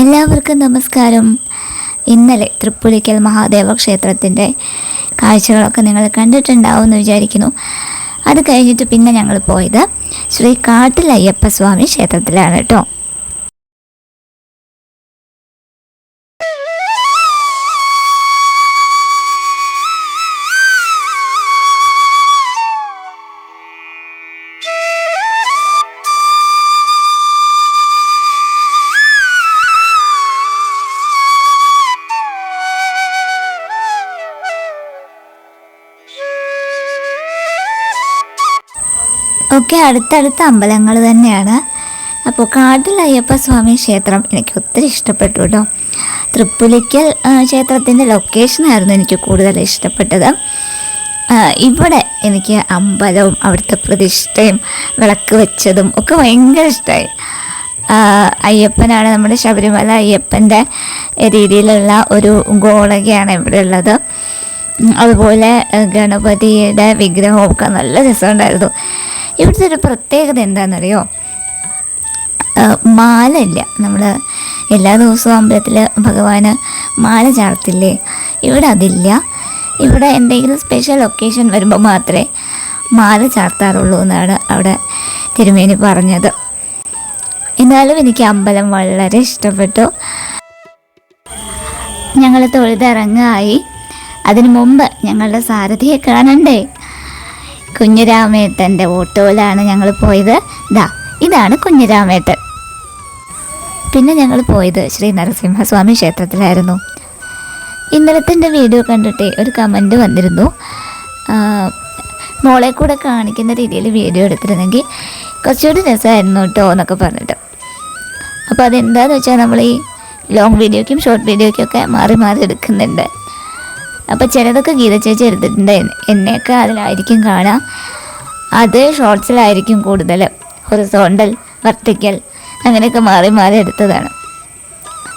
എല്ലാവർക്കും നമസ്കാരം. ഇന്നലെ തൃപ്പുലിക്കൽ മഹാദേവ ക്ഷേത്രത്തിന്റെ കാഴ്ചകളൊക്കെ നിങ്ങൾ കണ്ടിട്ടുണ്ടാവും എന്ന് വിചാരിക്കുന്നു. അത് കഴിഞ്ഞിട്ട് പിന്നെ ഞങ്ങൾ പോയത് ശ്രീ കാട്ടിൽ അയ്യപ്പസ്വാമി ക്ഷേത്രത്തിലാണ് കേട്ടോ. ഒക്കെ അടുത്തടുത്ത അമ്പലങ്ങൾ തന്നെയാണ്. അപ്പോൾ കാട്ടിൽ അയ്യപ്പസ്വാമി ക്ഷേത്രം എനിക്ക് ഒത്തിരി ഇഷ്ടപ്പെട്ടു കേട്ടോ തൃപ്പുലിക്കൽ ക്ഷേത്രത്തിന്റെ ലൊക്കേഷനായിരുന്നു എനിക്ക് കൂടുതൽ ഇഷ്ടപ്പെട്ടത്. ഇവിടെ എനിക്ക് അമ്പലവും അവിടുത്തെ പ്രതിഷ്ഠയും വിളക്ക് വെച്ചതും ഒക്കെ ഭയങ്കര ഇഷ്ടമായി അയ്യപ്പനാണ് നമ്മുടെ ശബരിമല അയ്യപ്പന്റെ രീതിയിലുള്ള ഒരു ഗോളകയാണ് ഇവിടെ ഉള്ളത്. അതുപോലെ ഗണപതിയുടെ വിഗ്രഹമൊക്കെ നല്ല രസമുണ്ടായിരുന്നു. ഇവിടുത്തെ ഒരു പ്രത്യേകത എന്താണെന്നറിയോ? മാലയില്ല. നമ്മൾ എല്ലാ ദിവസവും അമ്പലത്തിൽ ഭഗവാന് മാല ചാർത്തില്ലേ? ഇവിടെ അതില്ല. ഇവിടെ എന്തെങ്കിലും സ്പെഷ്യൽ ഒക്കേഷൻ വരുമ്പോൾ മാത്രമേ മാല ചാർത്താറുള്ളൂ എന്നാണ് അവിടെ തിരുമേനി പറഞ്ഞത്. എന്നാലും എനിക്ക് അമ്പലം വളരെ ഇഷ്ടപ്പെട്ടു. ഞങ്ങൾ തൊഴുതിറങ്ങായി. അതിനു മുമ്പ് ഞങ്ങളുടെ സാരഥിയെ കാണണ്ടേ? കുഞ്ഞിരാമേട്ടന്റെ ഓട്ടോയിലാണ് ഞങ്ങൾ പോയത്. ദാ ഇതാണ് കുഞ്ഞുരാമേട്ടൻ. പിന്നെ ഞങ്ങൾ പോയത് ശ്രീ നരസിംഹസ്വാമി ക്ഷേത്രത്തിലായിരുന്നു. ഇന്നലത്തെ വീഡിയോ കണ്ടിട്ട് ഒരു കമന്റ് വന്നിരുന്നു. മോളെ കൂടെ കാണിക്കുന്ന രീതിയിൽ വീഡിയോ എടുത്തിരുന്നെങ്കിൽ കുറച്ചുകൂടി രസമായിരുന്നു കേട്ടോ എന്നൊക്കെ പറഞ്ഞിട്ട്. അപ്പോൾ അതെന്താണെന്ന് വെച്ചാൽ നമ്മൾ ഈ ലോങ് വീഡിയോയ്ക്കും ഷോർട്ട് വീഡിയോയ്ക്കും ഒക്കെ മാറി മാറി എടുക്കുന്നുണ്ട്. അപ്പോൾ ചിലതൊക്കെ ഗീത ചേച്ചി എടുത്തിട്ടുണ്ട്. എന്നെ- എന്നെയൊക്കെ അതിലായിരിക്കും കാണാം അത് ഷോർട്സിലായിരിക്കും കൂടുതൽ ഹൊറിസോണ്ടൽ വർട്ടിക്കൽ അങ്ങനെയൊക്കെ മാറി മാറി എടുത്തതാണ്.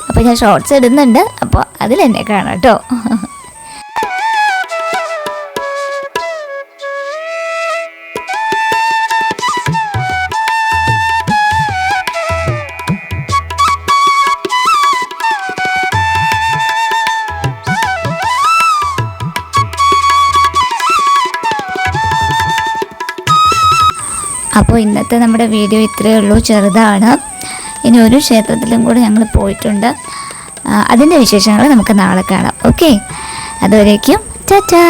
അപ്പോൾ ഞാൻ ഷോർട്സ് ഇടുന്നുണ്ട്. അപ്പോൾ അതിൽ എന്നെ കാണാം കേട്ടോ. അപ്പോൾ ഇന്നത്തെ നമ്മുടെ വീഡിയോ ഇത്രയേ ഉള്ളൂ. ചെറുതാണ്. ഇനി ഒരു ക്ഷേത്രത്തിലും കൂടി ഞങ്ങൾ പോയിട്ടുണ്ട്. അതിന്റെ വിശേഷങ്ങൾ നമുക്ക് നാളെ കാണാം. ഓക്കെ? അതുവരേക്കും ടാറ്റാ.